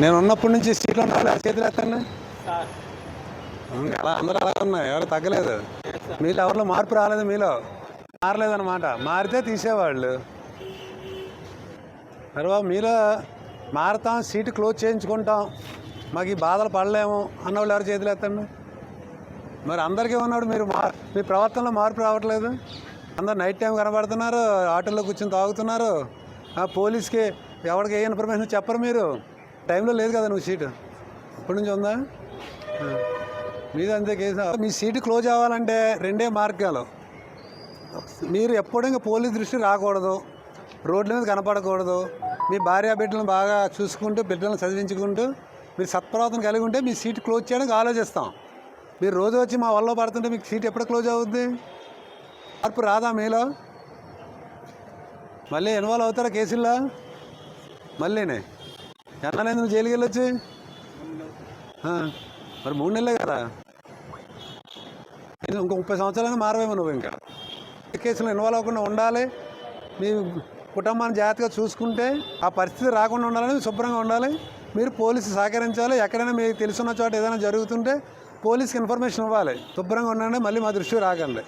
నేను ఉన్నప్పటి నుంచి సీట్లు ఉండాలి చేతులు ఎత్తండి అలా అందరూ అలా ఉన్నాయి ఎవరు తగ్గలేదు. మీలో ఎవరిలో మార్పు రాలేదు మీలో. మారలేదన్నమాట. మారితే తీసేవాళ్ళు. మరి బాబు మీలో మారతాం సీటు క్లోజ్ చేయించుకుంటాం. మాకు ఈ బాధలు పడలేము అన్నవాళ్ళు ఎవరు చేతులు ఎత్తండి మరి అందరికీ ఉన్నాడు మీరు? మా మీ ప్రవర్తనలో మార్పు రావట్లేదు. అందరు నైట్ టైం కనబడుతున్నారు ఆటోలో కూర్చొని తాగుతున్నారు. పోలీస్కి ఎవరికి ఏ ఇన్ఫర్మేషన్ చెప్పరు మీరు? టైంలో లేదు కదా నువ్వు సీటు? ఇప్పటి నుంచి ఉందా? మీద అంతే కేసు. మీ సీటు క్లోజ్ అవ్వాలంటే రెండే మార్గాలు. మీరు ఎప్పుడూ ఇంకా పోలీస్ దృష్టి రాకూడదు. రోడ్ల మీద కనపడకూడదు. మీ భార్య బిడ్డలను బాగా చూసుకుంటూ బిడ్డలను చదివించుకుంటూ మీరు సత్ప్రవర్తన కలిగి ఉంటే మీ సీట్ క్లోజ్ చేయడానికి ఆలోచిస్తాం. మీరు రోజు వచ్చి మా వల్ల పడుతుంటే మీకు సీట్ ఎప్పుడు క్లోజ్ అవుద్ది? మార్పు రాదా మీలో? మళ్ళీ ఇన్వాల్వ్ అవుతారా కేసుల్లో? మళ్ళీనే. ఎన్నాలేదు నువ్వు జైలుకి వెళ్ళొచ్చు? మరి మూడు నెలలే కదా. ఇంకో ముప్పై సంవత్సరాలు మారవేమో నువ్వు ఇంకా. ఈ కేసులో ఇన్వాల్వ్ అవ్వకుండా ఉండాలి. మీ కుటుంబాన్ని జాగ్రత్తగా చూసుకుంటే ఆ పరిస్థితి రాకుండా ఉండాలని శుభ్రంగా ఉండాలి. మీరు పోలీసు సహకరించాలి. ఎక్కడైనా మీకు తెలుసున్న చోట ఏదైనా జరుగుతుంటే పోలీస్కి ఇన్ఫర్మేషన్ ఇవ్వాలి. శుభ్రంగా ఉండండి. మళ్ళీ మా దృష్టికి రాకండి.